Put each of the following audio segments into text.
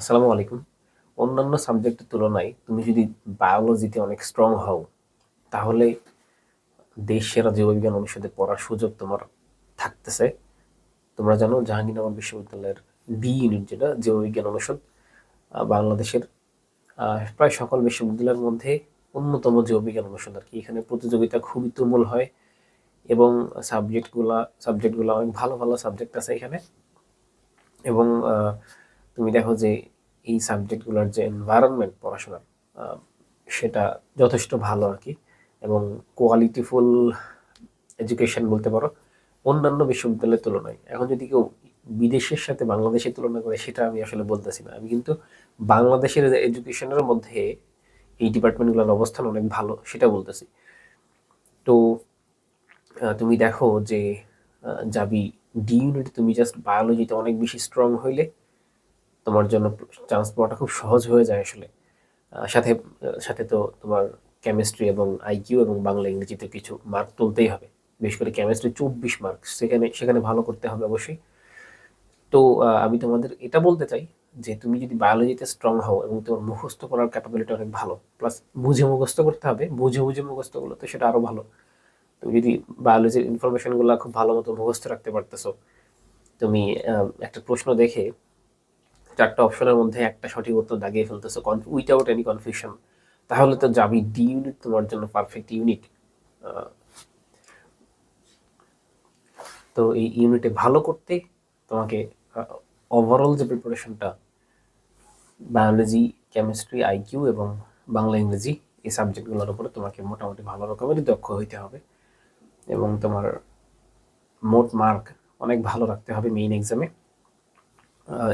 আসসালামু আলাইকুম। অন্যান্য সাবজেক্টের তুলনায় তুমি যদি বায়োলজিতে অনেক স্ট্রং হও, তাহলে দেশ সেরা জীববিজ্ঞান অনুষদে পড়ার সুযোগ তোমার থাকতেছে। তোমরা জানো জাহাঙ্গীরনগর বিশ্ববিদ্যালয়ের বি ইউনিট যেটা জীববিজ্ঞান অনুষদ বাংলাদেশের প্রায় সকল বিশ্ববিদ্যালয়ের মধ্যে অন্যতম জীববিজ্ঞান অনুষদ আর কি। এখানে প্রতিযোগিতা খুবই তুমুল হয় এবং সাবজেক্টগুলা সাবজেক্টগুলো অনেক ভালো ভালো সাবজেক্ট আছে এখানে। এবং তুমি দেখো যে এই সাবজেক্টগুলোর যে এনভায়রনমেন্ট পড়াশোনার সেটা যথেষ্ট ভালো আর কি এবং কোয়ালিটিফুল এডুকেশন বলতে পারো, অন্যান্য বিশ্ববিদ্যালয়ের তুলনায়। এখন যদি কেউ বিদেশের সাথে বাংলাদেশের তুলনা করে, সেটা আমি আসলে বলতেছি না। আমি কিন্তু বাংলাদেশের এডুকেশনের মধ্যে এই ডিপার্টমেন্টগুলোর অবস্থান অনেক ভালো, সেটা বলতেছি। তো তুমি দেখো যে যাবি ডি ইউনিট তুমি জাস্ট বায়োলজিতে অনেক বেশি স্ট্রং হইলে তোমার জন্য চান্স পাওয়াটা খুব সহজ হয়ে যায় আসলে। সাথে সাথে তো তোমার কেমিস্ট্রি এবং আইকিউ এবং বাংলা, ইংরেজিতে কিছু মার্ক তুলতেই হবে। বিশেষ করে কেমিস্ট্রি চব্বিশ মার্ক সেখানে সেখানে ভালো করতে হবে অবশ্যই। তো আমি তোমাদের এটা বলতে চাই যে তুমি যদি বায়োলজিতে স্ট্রং হও এবং তোমার মুখস্থ করার ক্যাপাবিলিটি অনেক ভালো প্লাস বুঝে মুখস্থ করতে হবে, বুঝে বুঝে মুখস্থ করলে তো সেটা আরও ভালো। তুমি যদি বায়োলজির ইনফরমেশনগুলো খুব ভালো মতো মুখস্থ রাখতে পারতেছো, তুমি একটা প্রশ্ন দেখে চারটা অপশনের মধ্যে একটা সঠিক উত্তর দাগিয়ে ফেলতেছো উইথাউট এনি কনফিউশন তাহলে তো যাবি ডি ইউনিট তোমার জন্য পারফেক্ট ইউনিট তো এই ইউনিটে ভালো করতে তোমাকে ওভারঅল যে প্রিপারেশনটা বায়োলজি কেমিস্ট্রি আইকিউ এবং বাংলা, ইংরেজি, এই সাবজেক্টগুলোর উপরে তোমাকে মোটামুটি ভালো রকমেরই দক্ষ হইতে হবে এবং তোমার মোট মার্ক অনেক ভালো রাখতে হবে মেইন এক্সামে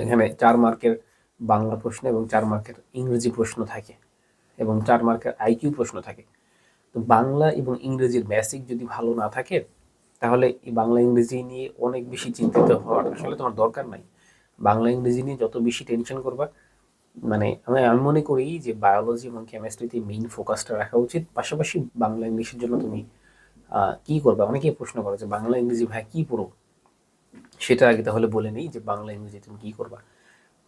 এখানে চার মার্কের বাংলা প্রশ্ন এবং চার মার্কের ইংরেজি প্রশ্ন থাকে এবং চার মার্কের আইকিউ প্রশ্ন থাকে। তো বাংলা এবং ইংরেজির বেসিক যদি ভালো না থাকে, তাহলে এই বাংলা ইংরেজি নিয়ে অনেক বেশি চিন্তিত হওয়ার আসলে তোমার দরকার নাই। বাংলা ইংরেজি নিয়ে যত বেশি টেনশন করবা মানে আমি আমি মনে করি যে বায়োলজি এবং কেমিস্ট্রিতে মেইন ফোকাসটা রাখা উচিত। পাশাপাশি বাংলা ইংলিশের জন্য তুমি কি করবে? অনেকেই প্রশ্ন করো যে বাংলা ইংরেজি ভাই কি পড়ো? সেটা আগে তাহলে বলে নেই যে বাংলা ইংরেজি তুমি কি করবা।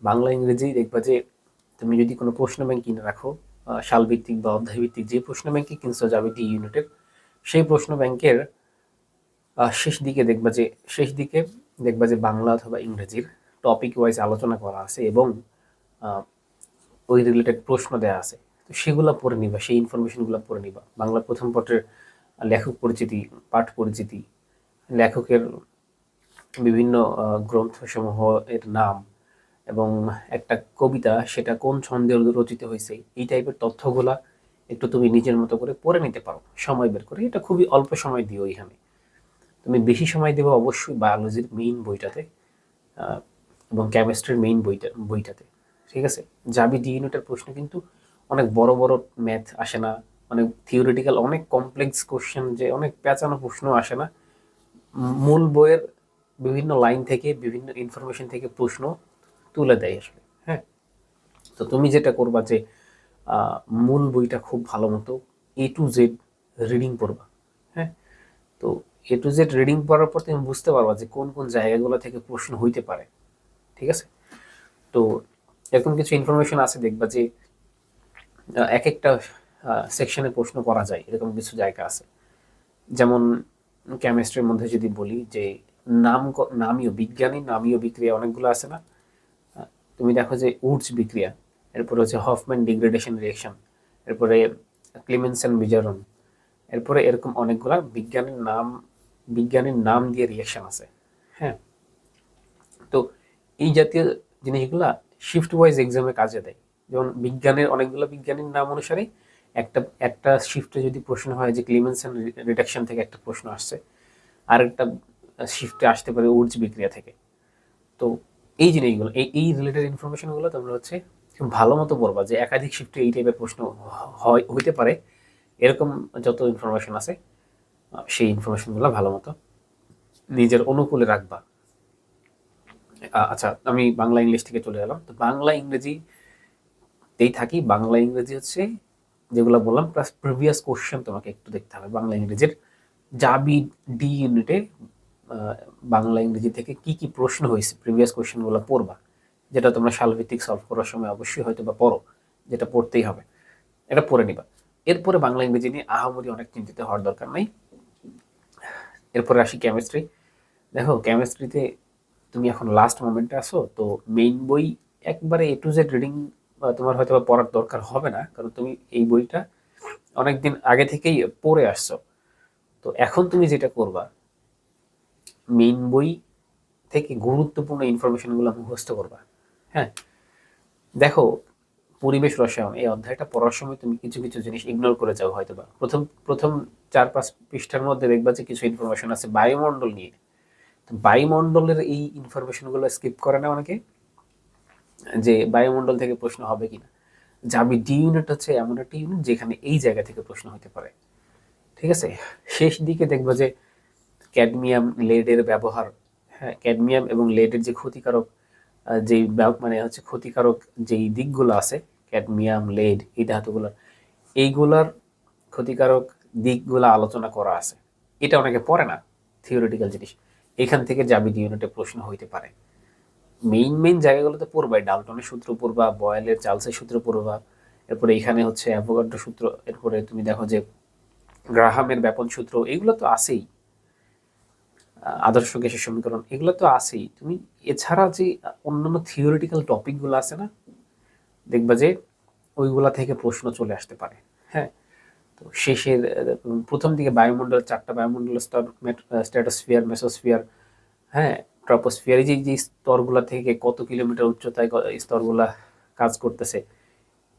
বাংলা ইংরেজি দেখবা যে তুমি যদি কোনো প্রশ্ন ব্যাংক কিনে রাখো সালভিত্তিক বা অধ্যায়ভিত্তিক যে প্রশ্ন ব্যাংকে কিনছো যাবে ডি ইউনিটের সেই প্রশ্ন ব্যাংকের শেষ দিকে দেখবা যে, শেষ দিকে দেখবা যে বাংলা অথবা ইংরেজির টপিক ওয়াইজ আলোচনা করা আছে এবং ওই রিলেটেড প্রশ্ন দেওয়া আছে। তো সেগুলো পড়ে নিবা, সেই ইনফরমেশনগুলো পড়ে নিবা। বাংলা প্রথম পত্রের লেখক পরিচিতি, পাঠ পরিচিতি, লেখকের বিভিন্ন গ্রন্থসমূহ এর নাম এবং একটা কবিতা সেটা কোন ছন্দে রচিত হয়েছে, এই টাইপের তথ্যগুলা একটু তুমি নিজের মতো করে পড়ে নিতে পারো, সময় বের করে। এটা খুবই অল্প সময় দিও এখানে তুমি বেশি সময় দেবো অবশ্যই বায়োলজির মেইন বইটাতে এবং কেমিস্ট্রির মেইন বইটা, বইটাতে, ঠিক আছে? জাবি ডি ইউনিটের প্রশ্ন কিন্তু অনেক বড় বড় ম্যাথ আসে না, অনেক থিওরিটিক্যাল অনেক কমপ্লেক্স কোশ্চেন যে অনেক পেঁচানো প্রশ্ন আসে না। মূল বইয়ের বিভিন্ন লাইন থেকে, বিভিন্ন ইনফরমেশন থেকে প্রশ্ন তুলে দেয় আসলে হ্যাঁ? তো তুমি যেটা করবা যে মূল বইটা খুব ভালো মতো এ টু জেড রিডিং পড়বা হ্যাঁ? তো এ টু জেড রিডিং পড়ার পর তুমি বুঝতে পারবা যে কোন কোন জায়গাগুলো থেকে প্রশ্ন হইতে পারে, ঠিক আছে? তো এরকম কিছু ইনফরমেশন আছে দেখবা যে এক একটা সেকশনে প্রশ্ন করা যায়, এরকম কিছু জায়গা আছে। যেমন কেমিস্ট্রির মধ্যে যদি বলি যে নাম নামীয় বিজ্ঞানী, নামীয় বিক্রিয়া অনেকগুলো আছে না? তুমি দেখো যে উডস বিক্রিয়া, এরপরে হচ্ছে হফম্যান ডিগ্রেডেশন রিয়েকশন, এরপরে ক্লিমেনসেন বিজারণ এরপরে এরকম অনেকগুলা বিজ্ঞানের নাম, বিজ্ঞানীর নাম দিয়ে রিয়েকশন আছে হ্যাঁ? তো এই জাতীয় জিনিসগুলা শিফট ওয়াইজ এক্সামে কাজে দেয়। যেমন বিজ্ঞানের অনেকগুলো বিজ্ঞানীর নাম অনুসারে একটা একটা শিফটে যদি প্রশ্ন হয় যে ক্লিমেন্সন রিডাকশন থেকে একটা প্রশ্ন আসছে আর একটা শিফটে আসতে পারে উর্জ বিক্রিয়া থেকে। তো এই জিনিসগুলো এই এই রিলেটেড ইনফরমেশনগুলো তোমরা হচ্ছে ভালো মতো পড়বা যে একাধিক শিফটে এই টাইপের প্রশ্ন হয়, হইতে পারে। এরকম যত ইনফরমেশন আছে, সেই ইনফরমেশনগুলো ভালো মতো নিজের অনুকূলে রাখবা। আচ্ছা আমি বাংলা ইংলিশ থেকে চলে গেলাম তো বাংলা ইংরেজিতেই থাকি। বাংলা ইংরেজি হচ্ছে যেগুলো বললাম প্লাস প্রিভিয়াস কোশ্চেন তোমাকে একটু দেখতে হবে। বাংলা ইংরেজির জাবি ডি ইউনিটে বাংলা, ইংরেজি থেকে কি কি প্রশ্ন হয়েছে? প্রিভিয়াস কোশ্চেনগুলো পড়বা। যেটা তোমরা সালভিত্তিক সলভ করার সময় অবশ্যই হয়তো বা পড়ো, যেটা পড়তেই হবে। এটা পড়ে নিবা। এরপরে বাংলা, ইংরেজি নিয়ে আহামরি অনেক চিন্তিত হওয়ার দরকার নাই। এরপরে আসি কেমিস্ট্রি দেখো কেমিস্ট্রিতে তুমি এখন লাস্ট মোমেন্টে আসো তো মেইন বই একবারে এ টু জেড রিডিং তোমার হয়তো পড়ার দরকার হবে না, কারণ তুমি এই বইটা অনেকদিন আগে থেকেই পড়ে আসছো। তো এখন তুমি যেটা করবা মেইন বই থেকে গুরুত্বপূর্ণ ইনফরমেশনগুলো মুখস্থ করবা। হ্যাঁ? দেখো, পরিবেশ রসায়ন, এই অধ্যায়টা পড়ার সময় তুমি কিছু কিছু জিনিস ইগনোর করে যাও হয়তো বা প্রথম প্রথম চার পাঁচ পৃষ্ঠার মধ্যে দেখবা যে কিছু ইনফরমেশন আছে বায়ুমণ্ডল নিয়ে। তো বায়ুমণ্ডলের এই ইনফরমেশনগুলো স্কিপ করে না অনেকে? যে বায়ুমণ্ডল থেকে প্রশ্ন হবে কিনা? জাবি ডি ইউনিট হচ্ছে এমন একটা ইউনিট যেখানে এই জায়গা থেকে প্রশ্ন হতে পারে। ঠিক আছে? শেষ দিকে দেখবা যে ক্যাডমিয়াম লেডের ব্যবহার হ্যাঁ ক্যাডমিয়াম এবং লেডের যে ক্ষতিকারক যেই মানে হচ্ছে ক্ষতিকারক যেই দিকগুলো আছে ক্যাডমিয়াম লেড এই ধাতুগুলো, এইগুলার ক্ষতিকারক দিকগুলো আলোচনা করা আছে। এটা অনেকে পড়ে না থিওরিটিক্যাল জিনিস। এখান থেকে জাবিদ ইউনিটে প্রশ্ন হইতে পারে। মেইন মেইন জায়গাগুলোতে পড়বা ডালটনের সূত্র পড়বা বয়েলের চার্লসের সূত্র পড়বা, এরপরে এখানে হচ্ছে অ্যাভোগাড্রো সূত্র, এরপরে তুমি দেখো যে গ্রাহামের ব্যাপন সূত্র, এগুলো তো আছেই। আদর্শ গ্যাসের সমীকরণ, এগুলো তো আছেই। তুমি এছাড়া যে অন্যান্য থিওরিটিক্যাল টপিকগুলো আছে না, দেখবা যে ওইগুলা থেকে প্রশ্ন চলে আসতে পারে হ্যাঁ? তো শেষের, প্রথম দিকে বায়ুমণ্ডল, চারটা বায়ুমণ্ডল স্তর স্ট্যাটোস্ফিয়ার মেসোস্ফিয়ার হ্যাঁ? ট্রপোস্ফিয়ার এই যে স্তরগুলো থেকে কত কিলোমিটার উচ্চতায় স্তরগুলা কাজ করতেছে,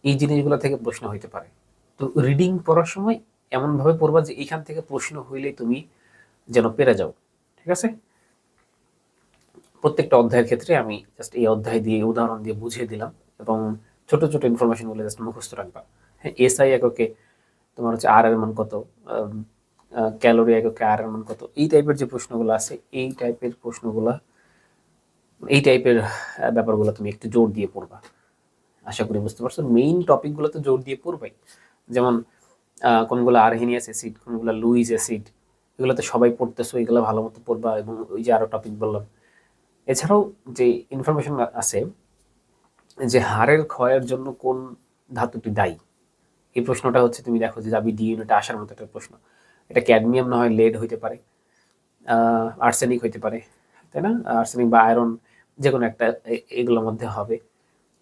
এই জিনিসগুলো থেকে প্রশ্ন হইতে পারে। তো রিডিং পড়ার সময় এমনভাবে পড়বা যে এখান থেকে প্রশ্ন হইলেই তুমি যেন পেরে যাও। ঠিক আছে? প্রত্যেকটা অধ্যায়ের ক্ষেত্রে আমি জাস্ট এই অধ্যায় দিয়ে উদাহরণ দিয়ে বুঝিয়ে দিলাম এবং ছোট ছোট ইনফরমেশনগুলো জাস্ট মুখস্থ রাখবা। হ্যাঁ এসআই এককে তোমার হচ্ছে আর এর মান কত? ক্যালোরি এককে আর এর মান কত? এই টাইপের যে প্রশ্নগুলো আছে, এই টাইপের প্রশ্নগুলো, এই টাইপের ব্যাপারগুলো তুমি একটু জোর দিয়ে পড়বা। আশা করি বুঝতে পারছ? মেইন টপিকগুলোতে জোর দিয়ে পড়বাই। যেমন কোনগুলো আরহিনিয়াস অ্যাসিড কোনগুলো লুইজ অ্যাসিড এগুলো তো সবাই পড়তেছো, এগুলো ভালো মতো পড়বা এবং ওই যে আরও টপিক বললাম। এছাড়াও যে ইনফরমেশন আছে, যে হাড়ের ক্ষয়ের জন্য কোন ধাতুটি দায়ী? এই প্রশ্নটা হচ্ছে, তুমি দেখো যে যাবি ডি ইউনিটে আসার মতো একটা প্রশ্ন। এটা ক্যাডমিয়াম না হয় লেড হইতে পারে আর্সেনিক হইতে পারে, তাই না? আর্সেনিক বা আয়রন যে কোনো একটা এগুলোর মধ্যে হবে।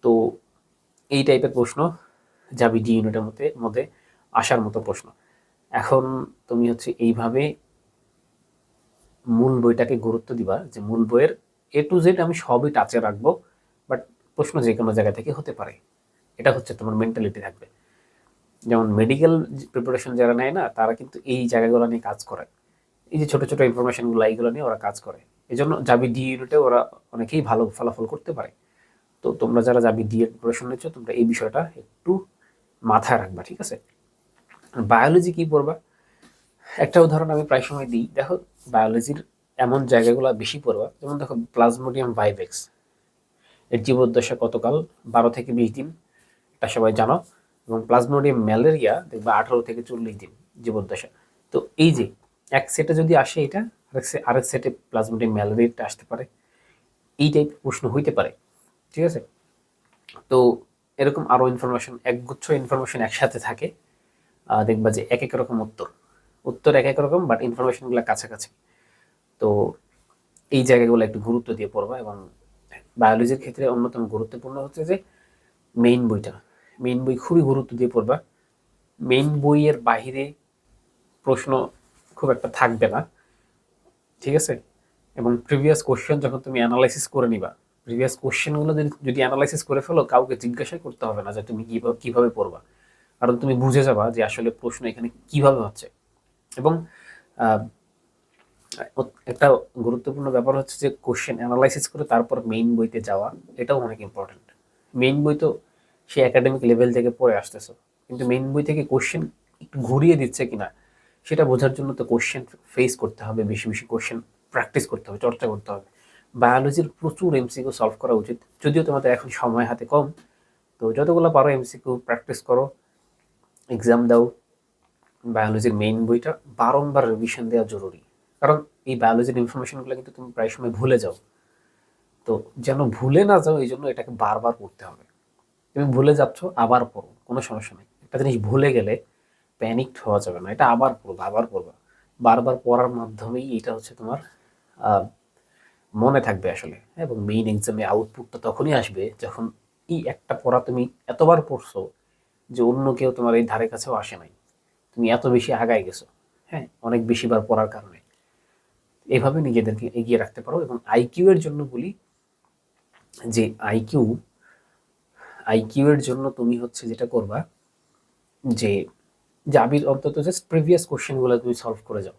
তো এই টাইপের প্রশ্ন যাবি ডি ইউনিটের মধ্যে মধ্যে আসার মতো প্রশ্ন। এখন তুমি হচ্ছে এইভাবে মূল বইটাকে গুরুত্ব দিবা যে মূল বইয়ের এ টু জেড আমি সবই টাচে রাখব বাট প্রশ্ন যে কোনো জায়গা থেকে হতে পারে। এটা হচ্ছে তোমার মেন্টালিটি থাকবে। যেমন মেডিকেল প্রিপারেশন যারা নেয় না, তারা কিন্তু এই জায়গাগুলো নিয়ে কাজ করে। এই যে ছোটো ছোটো ইনফরমেশনগুলো এইগুলো নিয়ে ওরা কাজ করে। এই জন্য জাবি ডি ইউনিটে ওরা অনেকেই ভালো ফলাফল করতে পারে। তো তোমরা যারা জাবি ডি এর প্রিপারেশন নিচ্ছ, তোমরা এই বিষয়টা একটু মাথায় রাখবা, ঠিক আছে? বায়োলজি কি পড়বা? একটা উদাহরণ আমি প্রায় সময় দিই। দেখো বায়োলজির এমন জায়গাগুলো বেশি পড়বা, যেমন দেখো প্লাজমোডিয়াম ভাইভেক্স এর জীবদ্দশা কতকাল? বারো থেকে বিশ দিন, এটা সবাই জানো। এবং প্লাজমোডিয়াম ম্যালেরিয়া দেখবে আঠারো থেকে চল্লিশ দিন জীবদ্দশা। তো এই যে, এক সেটে যদি আসে এটা, আরেক আরেক সেটে প্লাজমোডিয়াম ম্যালেরিয়াটা আসতে পারে। এই টাইপ প্রশ্ন হইতে পারে, ঠিক আছে? তো এরকম আরও ইনফরমেশন একগুচ্ছ ইনফরমেশন একসাথে থাকে। দেখবা যে এক এক রকম উত্তর। উত্তর এক এক রকম বাট ইনফরমেশনগুলো কাছাকাছি। তো এই জায়গাগুলো একটু গুরুত্ব দিয়ে পড়বা এবং বায়োলজির ক্ষেত্রে অন্যতম গুরুত্বপূর্ণ হচ্ছে যে মেইন বইটা। মেইন বই খুবই গুরুত্ব দিয়ে পড়বা। মেইন বইয়ের বাহিরে প্রশ্ন খুব একটা থাকবে না, ঠিক আছে? এবং প্রিভিয়াস কোশ্চেন যখন তুমি অ্যানালাইসিস করে নিবা প্রিভিয়াস কোশ্চেনগুলো যদি যদি অ্যানালাইসিস করে ফেলো, কাউকে জিজ্ঞাসা করতে হবে না যে তুমি কীভাবে কীভাবে পড়বা। কারণ তুমি বুঝে যাবা যে আসলে প্রশ্ন এখানে কীভাবে হচ্ছে। এবং একটা গুরুত্বপূর্ণ ব্যাপার হচ্ছে যে কোশ্চেন অ্যানালাইসিস করে তারপর মেইন বইতে যাওয়া, এটাও অনেক ইম্পর্টেন্ট মেইন বই তো সে একাডেমিক লেভেল থেকে পড়ে আসতেছ, কিন্তু মেইন বই থেকে কোশ্চেন একটু ঘুরিয়ে দিচ্ছে কিনা, সেটা বোঝার জন্য তো কোশ্চেন ফেস করতে হবে, বেশি বেশি কোশ্চেন প্র্যাকটিস করতে হবে, চর্চা করতে হবে। বায়োলজির প্রচুর এমসিকিউ সলভ করা উচিত, যদিও তোমাদের এখন সময় হাতে কম, তো যতগুলো পারো এমসিকিউ প্র্যাকটিস করো এক্সাম দাও বায়োলজির মেইন বইটা বারংবার রিভিশন দেওয়া জরুরি। কারণ এই বায়োলজির ইনফরমেশনগুলো কিন্তু তুমি প্রায় সময় ভুলে যাও। তো যেন ভুলে না যাও, এই জন্য এটাকে বারবার পড়তে হবে। তুমি ভুলে যাচ্ছ, আবার পড়ো, কোনো সমস্যা নেই। একটা জিনিস ভুলে গেলে প্যানিকড হওয়া যাবে না, এটা আবার পড়বা আবার পড়বা। বারবার পড়ার মাধ্যমেই এটা হচ্ছে তোমার মনে থাকবে আসলে। এবং মেইন এক্সামে আউটপুটটা তখনই আসবে যখন এই একটা পড়া তুমি এতবার পড়ছো যে অন্য কেউ তোমার এই ধারে কাছেও আসে নাই। তুমি এত বেশি আগায় গেছো হ্যাঁ অনেক বেশিবার পড়ার কারণে। এভাবে নিজেদেরকে এগিয়ে রাখতে পারো এবং আইকিউ এর জন্য বলি যে আইকিউ আইকিউ এর জন্য তুমি হচ্ছে যেটা করবা যে জাবির অন্তত জাস্ট প্রিভিয়াস কোশ্চেনগুলো তুমি সলভ করে যাও।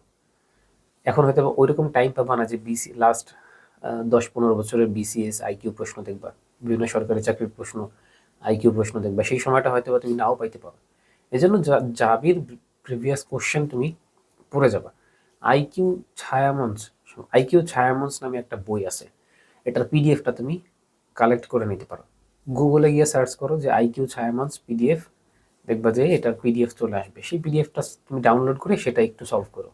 এখন হয়তো ওইরকম টাইম পাবা না যে বিসি লাস্ট দশ পনেরো বছরের বিসিএস আইকিউ প্রশ্ন দেখবা, বিভিন্ন সরকারি চাকরির প্রশ্ন আইকিউ প্রশ্ন দেখবা, সেই সময়টা হয়তো তুমি নাও পাইতে পারো। এই জন্য জাবির প্রিভিয়াস কোশ্চেন তুমি পড়ে যাবা। আইকিউ ছায়ামঞ্চ আইকিউ ছায়ামঞ্চ নামে একটা বই আছে। এটার পিডিএফটা তুমি কালেক্ট করে নিতে পারো। গুগলে গিয়ে সার্চ করো যে আইকিউ ছায়ামঞ্চ পিডিএফ দেখবা যে এটার পিডিএফ চলে আসবে। সেই পিডিএফটা তুমি ডাউনলোড করে সেটা একটু সলভ করো।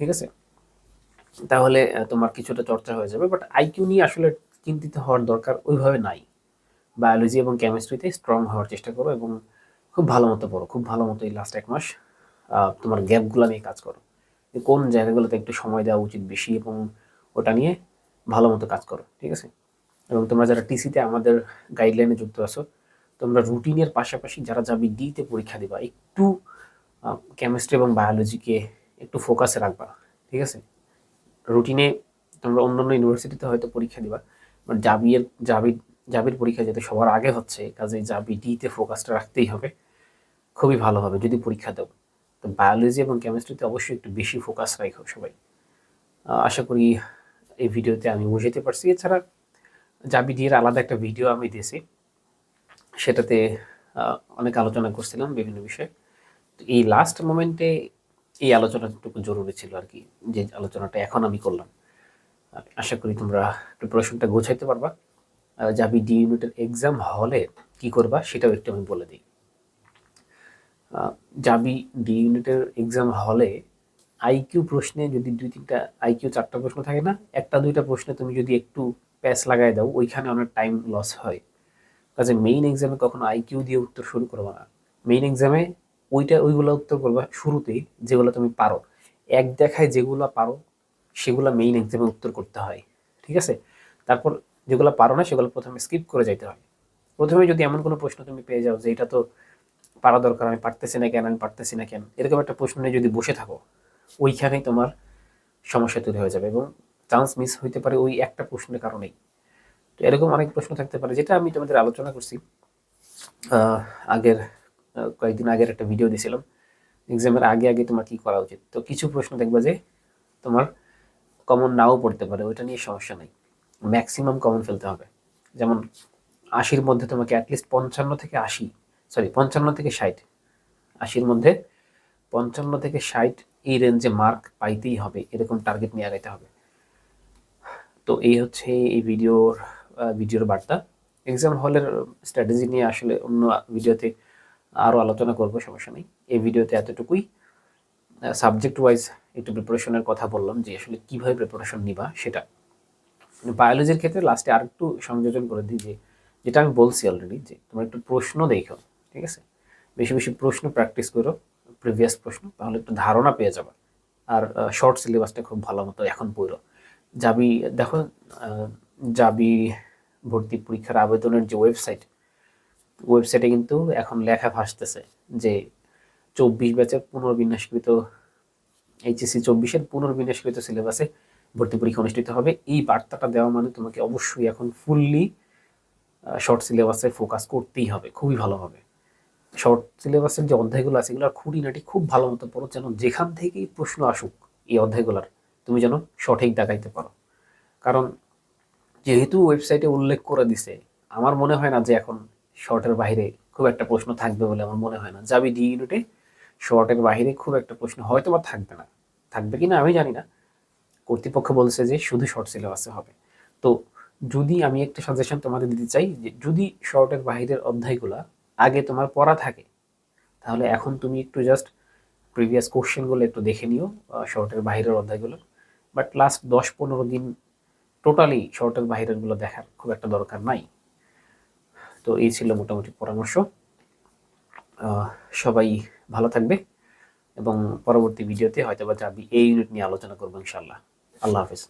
ঠিক আছে? তাহলে তোমার কিছুটা চর্চা হয়ে যাবে। বাট আইকিউ নিয়ে আসলে চিন্তিত হওয়ার দরকার ওইভাবে নাই। বায়োলজি এবং কেমিস্ট্রিতে স্ট্রং হওয়ার চেষ্টা করো এবং খুব ভালো মতো পড়ো। খুব ভালো মতো এই লাস্ট এক মাস তোমার গ্যাপগুলো নিয়ে কাজ করো। কোন জায়গাগুলোতে একটু সময় দেওয়া উচিত বেশি এবং ওটা নিয়ে ভালো মতো কাজ করো, ঠিক আছে? এবং তোমরা যারা টিসিতে আমাদের গাইডলাইনে যুক্ত আছো, তোমরা রুটিনের পাশাপাশি যারা যাবি ডিতে পরীক্ষা দিবা, একটু কেমিস্ট্রি এবং বায়োলজিকে একটু ফোকাসে রাখবা, ঠিক আছে? রুটিনে তোমরা অন্য অন্য ইউনিভার্সিটিতে হয়তো পরীক্ষা দিবা বাট জাবির জাবির জাবির পরীক্ষা যেতে সবার আগে হচ্ছে কাজে জাবি ডিতে ফোকাসটা রাখতেই হবে। খুবই ভালো হবে যদি পরীক্ষা দাও। তো বায়োলজি এবং কেমিস্ট্রিতে অবশ্যই একটু বেশি ফোকাস রাখো সবাই। আশা করি এই ভিডিওতে আমি বুঝাতে পারছি। এছাড়া জাবি ডির আলাদা একটা ভিডিও আমি দিয়েছি। সেটাতে অনেক আলোচনা করছিলাম বিভিন্ন বিষয়ে। এই লাস্ট মোমেন্টে এই আলোচনাটুকু জরুরি ছিল আর কি, যে আলোচনাটা এখন আমি করলাম। আশা করি তোমরা প্রিপারেশনটা গোছাইতে পারবা। যাবি ডি ইউনিটের এক্সাম হলে কি করবা সেটাও একটু আমি বলে দিই। যাবি ডি ইউনিটের এক্সাম হলে আইকিউ প্রশ্নে যদি দুই তিনটা আইকিউ চারটা প্রশ্ন থাকে না, একটা দুইটা প্রশ্নে তুমি যদি একটু প্যাস লাগাই দাও, ওইখানে অনেক টাইম লস হয়। কাজে মেইন এক্সামে কখনো আইকিউ দিয়ে উত্তর শুরু করব না। মেইন এক্সামে ওইটা, ওইগুলো উত্তর করবা শুরুতেই যেগুলো তুমি পারো। এক দেখায় যেগুলো পারো, সেগুলো মেইন এক্সামে উত্তর করতে হয়। ঠিক আছে? তারপর যেগুলো পারো না, সেগুলো প্রথমে স্কিপ করে যাইতে হয়। প্রথমে যদি এমন কোনো প্রশ্ন তুমি পেয়ে যাও যে এটা তো পারা দরকার, আমি পারতেছি না কেন, আমি পারতেছি না কেন? এরকম একটা প্রশ্ন নিয়ে যদি বসে থাকো, ওইখানেই তোমার সমস্যা তৈরি হয়ে যাবে এবং চান্স মিস হইতে পারে ওই একটা প্রশ্নের কারণেই। তো এরকম অনেক প্রশ্ন থাকতে পারে, যেটা আমি তোমাদের আলোচনা করছি। আগের কয়েকদিন আগের একটা ভিডিও দিয়েছিলাম। এক্সামের আগে আগে তোমার কি করা উচিত? তো কিছু প্রশ্ন দেখবা যে তোমার কমন নাও পড়তে পারে, ওইটা নিয়ে সমস্যা নেই। ম্যাক্সিমাম কমন ফেলতে হবে। যেমন আশির মধ্যে তোমাকে অ্যাটলিস্ট পঞ্চান্ন থেকে আশি সরি পঞ্চান্ন থেকে ষাট। আশির মধ্যে পঞ্চান্ন থেকে ষাট এই রেঞ্জে মার্ক পাইতেই হবে, এরকম টার্গেট নিয়ে আগাইতে হবে। তো এই হচ্ছে এই ভিডিওর ভিডিওর বার্তা। এক্সাম হলের স্ট্র্যাটেজি নিয়ে আসলে অন্য ভিডিওতে আরও আলোচনা করব, সমস্যা নেই। এই ভিডিওতে এতটুকুই। সাবজেক্ট ওয়াইজ একটু প্রিপারেশনের কথা বললাম যে আসলে কীভাবে প্রিপারেশন নিবা সেটা। বায়োলজির ক্ষেত্রে লাস্টে আর একটু সংযোজন করে দিই যে, যেটা আমি বলছি অলরেডি যে, তোমার একটু প্রশ্ন দেখো। ঠিক আছে? বেশি বেশি প্রশ্ন প্র্যাকটিস করো প্রিভিয়াস প্রশ্ন, তাহলে একটু ধারণা পেয়ে যাবে। আর শর্ট সিলেবাসটা খুব ভালো মতো এখন পড়ো। যাবি, দেখো যাবি ভর্তি পরীক্ষার আবেদনের যে ওয়েবসাইট ওয়েবসাইটে কিন্তু এখন লেখা ভাসতেছে যে চব্বিশ ব্যাচের পুনর্বিন্যাসকৃত এইচএসসি চব্বিশের পুনর্বিন্যাসকৃত সিলেবাসে ভর্তি পরীক্ষা অনুষ্ঠিত হবে। এই বার্তাটা দেওয়া মানে তোমাকে অবশ্যই এখন ফুললি শর্ট সিলেবাসে ফোকাস করতেই হবে। খুবই ভালোভাবে শর্ট সিলেবাসের যে অধ্যায়গুলো আছে, এগুলো খুঁটিনাটি খুব ভালো মতো পড়ো, যেন যেখান থেকেই প্রশ্ন আসুক এই অধ্যায়গুলোর, তুমি যেন সঠিক দেখাইতে পারো। কারণ যেহেতু ওয়েবসাইটে উল্লেখ করে দিছে, আমার মনে হয় না যে এখন শর্টের বাইরে খুব একটা প্রশ্ন থাকবে বলে আমার মনে হয় না। যাবি ডি ইউনিটে শর্টের বাইরে খুব একটা প্রশ্ন হয়তো বা থাকবে না। থাকবে কি না আমি জানি না। কর্তৃপক্ষ বলছে যে শুধু শর্ট সিলেবাসে হবে। তো যদি আমি একটা সাজেশন তোমাদের দিতে চাই যে যদি শর্টের বাহিরের অধ্যায়গুলা আগে তোমার পড়া থাকে, তাহলে এখন তুমি একটু জাস্ট প্রিভিয়াস কোশ্চেনগুলো একটু দেখে নিও শর্টের বাহিরের অধ্যায়গুলো। বাট লাস্ট দশ পনেরো দিন টোটালি শর্টের বাহিরেরগুলো দেখার খুব একটা দরকার নাই। তো এই ছিল মোটামুটি পরামর্শ। সবাই ভালো থাকবে এবং পরবর্তী ভিডিওতে হয়তো বা যাবি এই ইউনিট নিয়ে আলোচনা করব ইনশাল্লাহ আল্লাহ হাফিজ।